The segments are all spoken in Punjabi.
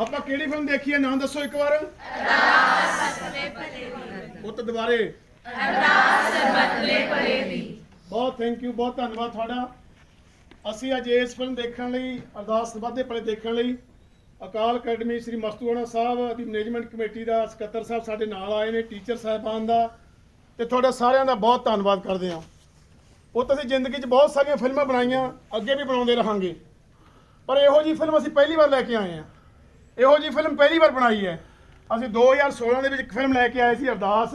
ਆਪਾਂ ਕਿਹੜੀ ਫਿਲਮ ਦੇਖੀ ਹੈ? ਨਾਮ ਦੱਸੋ ਇੱਕ ਵਾਰ। ਉਹ ਤਾਂ ਦੁਬਾਰੇ। ਬਹੁਤ ਥੈਂਕ ਯੂ ਬਹੁਤ ਧੰਨਵਾਦ ਤੁਹਾਡਾ। ਅਸੀਂ ਅੱਜ ਇਸ ਫਿਲਮ ਦੇਖਣ ਲਈ, ਅਰਦਾਸ ਵਾਧੇ ਪਲੇ ਦੇਖਣ ਲਈ ਅਕਾਲ ਅਕੈਡਮੀ ਸ੍ਰੀ ਮਸਤੂਆਣਾ ਸਾਹਿਬ ਦੀ ਮੈਨੇਜਮੈਂਟ ਕਮੇਟੀ ਦਾ ਸਕੱਤਰ ਸਾਹਿਬ ਸਾਡੇ ਨਾਲ ਆਏ ਨੇ, ਟੀਚਰ ਸਾਹਿਬਾਨ ਦਾ। ਤੇ ਤੁਹਾਡਾ ਸਾਰਿਆਂ ਦਾ ਬਹੁਤ ਧੰਨਵਾਦ ਕਰਦੇ ਹਾਂ। ਉਹ ਤਾਂ ਅਸੀਂ ਜ਼ਿੰਦਗੀ 'ਚ ਬਹੁਤ ਸਾਰੀਆਂ ਫਿਲਮਾਂ ਬਣਾਈਆਂ, ਅੱਗੇ ਵੀ ਬਣਾਉਂਦੇ ਰਹਾਂਗੇ। ਪਰ ਇਹੋ ਜੀ ਫਿਲਮ ਅਸੀਂ ਪਹਿਲੀ ਵਾਰ ਲੈ ਕੇ ਆਏ ਹਾਂ। ਇਹੋ ਜੀ ਫਿਲਮ ਪਹਿਲੀ ਵਾਰ ਬਣਾਈ ਹੈ। ਅਸੀਂ 2016 ਦੇ ਵਿੱਚ ਇੱਕ ਫਿਲਮ ਲੈ ਕੇ ਆਏ ਸੀ, ਅਰਦਾਸ।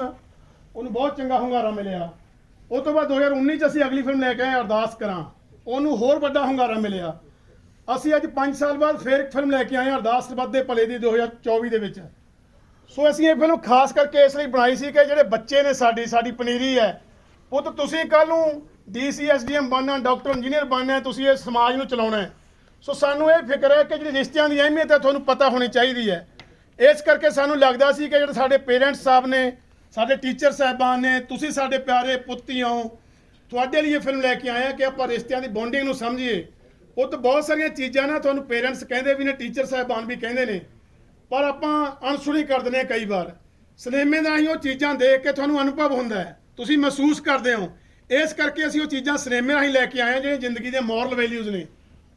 ਉਹਨੂੰ ਬਹੁਤ ਚੰਗਾ ਹੁੰਗਾਰਾ ਮਿਲਿਆ। ਉਹ ਤੋਂ ਬਾਅਦ 2019 ਚ ਅਸੀਂ ਅਗਲੀ ਫਿਲਮ ਲੈ ਕੇ ਆਏ, ਅਰਦਾਸ ਕਰਾਂ। ਉਹਨੂੰ ਹੋਰ ਵੱਡਾ ਹੁੰਗਾਰਾ ਮਿਲਿਆ। ਅਸੀਂ ਅੱਜ 5 ਸਾਲ ਬਾਅਦ ਫੇਰ ਇੱਕ ਫਿਲਮ ਲੈ ਕੇ ਆਏ ਹਾਂ ਅਰਦਾਸ ਵੱਧੇ ਭਲੇ ਦੀ 2024 ਦੇ ਵਿੱਚ। ਸੋ ਅਸੀਂ ਇਹ ਫਿਲਮ ਖਾਸ ਕਰਕੇ ਇਸ ਲਈ ਬਣਾਈ ਸੀ ਕਿ ਜਿਹੜੇ ਬੱਚੇ ਨੇ ਸਾਡੀ ਸਾਡੀ ਪਨੀਰੀ ਹੈ। ਉਹ ਤਾਂ ਤੁਸੀਂ ਕੱਲ ਨੂੰ ਡੀਸੀਐਸਡੀਐਮ ਬਣਨਾ, ਡਾਕਟਰ, ਇੰਜੀਨੀਅਰ ਬਣਨਾ ਤੁਸੀਂ ਇਹ ਸਮਾਜ ਨੂੰ ਚਲਾਉਣਾ ਹੈ। ਸੋ ਸਾਨੂੰ ਇਹ ਫਿਕਰ ਹੈ ਕਿ ਜਿਹੜੀ ਰਿਸ਼ਤਿਆਂ ਦੀ ਅਹਿਮੀਅਤ ਹੈ, ਤੁਹਾਨੂੰ ਪਤਾ ਹੋਣੀ ਚਾਹੀਦੀ ਹੈ। ਇਸ ਕਰਕੇ ਸਾਨੂੰ ਲੱਗਦਾ ਸੀ ਕਿ ਜਿਹੜੇ ਸਾਡੇ ਪੇਰੈਂਟਸ ਸਾਹਿਬ ਨੇ, ਸਾਡੇ ਟੀਚਰ ਸਾਹਿਬਾਨ ਨੇ, ਤੁਸੀਂ ਸਾਡੇ ਪਿਆਰੇ ਪੁੱਤੀ ਹੋ ਤੁਹਾਡੇ ਲਈ ਇਹ ਫਿਲਮ ਲੈ ਕੇ ਆਏ ਹਾਂ ਕਿ ਆਪਾਂ ਰਿਸ਼ਤਿਆਂ ਦੀ ਬੌਂਡਿੰਗ ਨੂੰ ਸਮਝੀਏ। ਉਹ ਤਾਂ ਬਹੁਤ ਸਾਰੀਆਂ ਚੀਜ਼ਾਂ ਨਾ ਤੁਹਾਨੂੰ ਪੇਰੈਂਟਸ ਕਹਿੰਦੇ ਵੀ ਨੇ, ਟੀਚਰ ਸਾਹਿਬਾਨ ਵੀ ਕਹਿੰਦੇ ਨੇ। ਪਰ ਆਪਾਂ ਅਣਸੁਣੀ ਕਰ ਦਿੰਦੇ ਹਾਂ ਕਈ ਵਾਰ। ਸਿਨੇਮੇ ਦਾ ਹੀ ਉਹ ਚੀਜ਼ਾਂ ਦੇਖ ਕੇ ਤੁਹਾਨੂੰ ਅਨੁਭਵ ਹੁੰਦਾ ਹੈ। ਤੁਸੀਂ ਮਹਿਸੂਸ ਕਰਦੇ ਹੋ। ਇਸ ਕਰਕੇ ਅਸੀਂ ਉਹ ਚੀਜ਼ਾਂ ਸਿਨੇਮੇ ਰਾਹੀਂ ਲੈ ਕੇ ਆਏ ਹਾਂ ਜਿਹੜੇ ਜ਼ਿੰਦਗੀ ਦੇ ਮੋਰਲ ਵੈਲਿਊਜ਼ ਨੇ।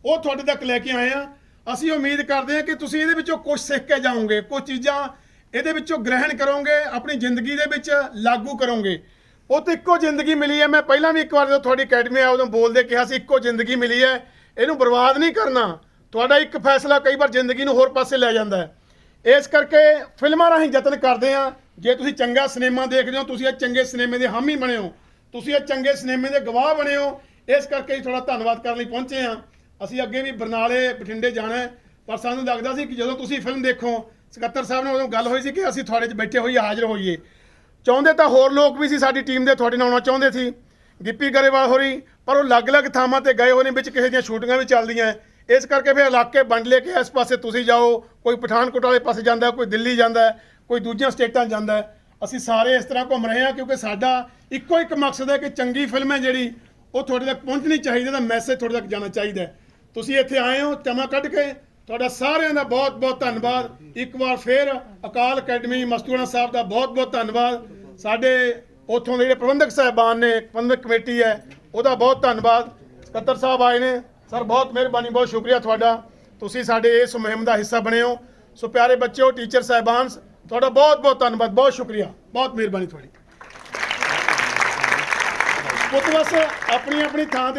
ਉਹ ਤੁਹਾਡੇ ਤੱਕ ਲੈ ਕੇ ਆਏ ਹਾਂ ਅਸੀਂ ਉਮੀਦ ਕਰਦੇ ਹਾਂ ਕਿ ਤੁਸੀਂ ਇਹਦੇ ਵਿੱਚੋਂ ਕੁਝ ਸਿੱਖ ਕੇ ਜਾਓਗੇ ਕੁਝ ਚੀਜ਼ਾਂ ਇਹਦੇ ਵਿੱਚੋਂ ਗ੍ਰਹਿਣ ਕਰੋਗੇ, ਆਪਣੀ ਜ਼ਿੰਦਗੀ ਦੇ ਵਿੱਚ ਲਾਗੂ ਕਰੋਗੇ। ਉਹ ਤਾਂ ਇੱਕੋ ਜ਼ਿੰਦਗੀ ਮਿਲੀ ਹੈ। ਮੈਂ ਪਹਿਲਾਂ ਵੀ ਇੱਕ ਵਾਰ ਜਦੋਂ ਤੁਹਾਡੀ ਅਕੈਡਮੀ ਆ ਉਦੋਂ ਬੋਲਦੇ ਕਿਹਾ ਸੀ, ਇੱਕੋ ਜ਼ਿੰਦਗੀ ਮਿਲੀ ਹੈ। ਇਹਨੂੰ ਬਰਬਾਦ ਨਹੀਂ ਕਰਨਾ। ਤੁਹਾਡਾ ਇੱਕ ਫੈਸਲਾ ਕਈ ਵਾਰ ਜ਼ਿੰਦਗੀ ਨੂੰ ਹੋਰ ਪਾਸੇ ਲੈ ਜਾਂਦਾ ਹੈ। ਇਸ ਕਰਕੇ ਫਿਲਮਾਂ ਰਾਹੀਂ ਯਤਨ ਕਰਦੇ ਆ ਜੇ ਤੁਸੀਂ ਚੰਗਾ ਸਿਨੇਮਾ ਦੇਖਦੇ ਹੋ, ਤੁਸੀਂ ਇਹ ਚੰਗੇ ਸਿਨੇਮੇ ਦੇ ਹਾਮੀ ਬਣੇ ਹੋ। ਤੁਸੀਂ ਇਹ ਚੰਗੇ ਸਿਨੇਮੇ ਦੇ ਗਵਾਹ ਬਣੇ ਹੋ। ਇਸ ਕਰਕੇ ਹੀ ਥੋੜਾ ਧੰਨਵਾਦ ਕਰਨ ਲਈ ਪਹੁੰਚੇ ਆ ਅਸੀਂ ਅੱਗੇ ਵੀ ਬਰਨਾਲੇ, ਬਠਿੰਡੇ ਜਾਣਾ ਪਰ ਸਾਨੂੰ ਲੱਗਦਾ ਸੀ ਕਿ ਜਦੋਂ ਤੁਸੀਂ ਫਿਲਮ ਦੇਖੋ, ਸਕੱਤਰ ਸਾਹਿਬ ਨਾਲ ਉਦੋਂ ਗੱਲ ਹੋਈ ਸੀ ਕਿ ਅਸੀਂ ਤੁਹਾਡੇ 'ਚ ਬੈਠੇ ਹੋਈਏ, ਹਾਜ਼ਰ ਹੋਈਏ। ਚਾਹੁੰਦੇ ਤਾਂ ਹੋਰ ਲੋਕ ਵੀ ਸੀ, ਸਾਡੀ ਟੀਮ ਦੇ ਤੁਹਾਡੇ ਨਾਲ ਆਉਣਾ ਚਾਹੁੰਦੇ ਸੀ। ਗਿੱਪੀ ਗਰੇਵਾਲ ਹੋਰੀ, ਪਰ ਉਹ ਅਲੱਗ-ਅਲੱਗ ਥਾਵਾਂ ਤੇ ਗਏ ਹੋਏ ਨੇ, ਵਿੱਚ ਕਿਸੇ ਦੀਆਂ ਸ਼ੂਟਿੰਗਾਂ ਵੀ ਚੱਲਦੀਆਂ ਇਸ ਕਰਕੇ ਫਿਰ ਇਲਾਕੇ ਵੰਡ ਲੈ ਕੇ ਇਸ ਪਾਸੇ ਤੁਸੀਂ ਜਾਓ। ਕੋਈ ਪਠਾਨਕੋਟ ਵਾਲੇ ਪਾਸੇ ਜਾਂਦਾ ਕੋਈ ਦਿੱਲੀ ਜਾਂਦਾ ਕੋਈ ਦੂਜੀਆਂ ਸਟੇਟਾਂ ਜਾਂਦਾ ਅਸੀਂ ਸਾਰੇ ਇਸ ਤਰ੍ਹਾਂ ਘੁੰਮ ਰਹੇ ਹਾਂ, ਕਿਉਂਕਿ ਸਾਡਾ ਇੱਕੋ ਇੱਕ ਮਕਸਦ ਹੈ ਕਿ ਚੰਗੀ ਫਿਲਮ ਹੈ ਜਿਹੜੀ, ਉਹ ਤੁਹਾਡੇ ਤੱਕ ਪਹੁੰਚਣੀ ਚਾਹੀਦੀ ਹੈ ਦਾ ਮੈਸੇਜ ਤੁਹਾਡੇ ਤੱਕ ਜਾਣਾ ਚਾਹੀਦਾ ਤੁਸੀਂ ਇੱਥੇ ਆਏ ਹੋ ਚਮਾ ਕੱਢ ਕੇ। ਤੁਹਾਡਾ ਸਾਰਿਆਂ ਦਾ ਬਹੁਤ ਬਹੁਤ ਧੰਨਵਾਦ। ਇੱਕ ਵਾਰ ਫੇਰ ਅਕਾਲ ਅਕੈਡਮੀ ਮਸਤੂਆਣਾ ਸਾਹਿਬ ਦਾ ਬਹੁਤ ਬਹੁਤ ਧੰਨਵਾਦ। ਸਾਡੇ ਉੱਥੋਂ ਦੇ ਜਿਹੜੇ ਪ੍ਰਬੰਧਕ ਸਾਹਿਬਾਨ ਨੇ, ਪ੍ਰਬੰਧਕ ਕਮੇਟੀ ਹੈ, ਉਹਦਾ ਬਹੁਤ ਧੰਨਵਾਦ। ਸਕੱਤਰ ਸਾਹਿਬ ਆਏ ਨੇ। ਸਰ, ਬਹੁਤ ਮਿਹਰਬਾਨੀ, ਬਹੁਤ ਸ਼ੁਕਰੀਆ ਤੁਹਾਡਾ। ਤੁਸੀਂ ਸਾਡੇ ਇਸ ਮੁਹਿੰਮ ਦਾ ਹਿੱਸਾ ਬਣੇ ਹੋ। ਸੋ ਪਿਆਰੇ ਬੱਚਿਓ, ਟੀਚਰ ਸਾਹਿਬਾਨ, ਤੁਹਾਡਾ ਬਹੁਤ ਬਹੁਤ ਧੰਨਵਾਦ, ਬਹੁਤ ਸ਼ੁਕਰੀਆ। ਬਹੁਤ ਮਿਹਰਬਾਨੀ ਤੁਹਾਡੀ। ਪੁੱਤ, ਬਸ ਆਪਣੀ ਆਪਣੀ ਥਾਂ ਤੇ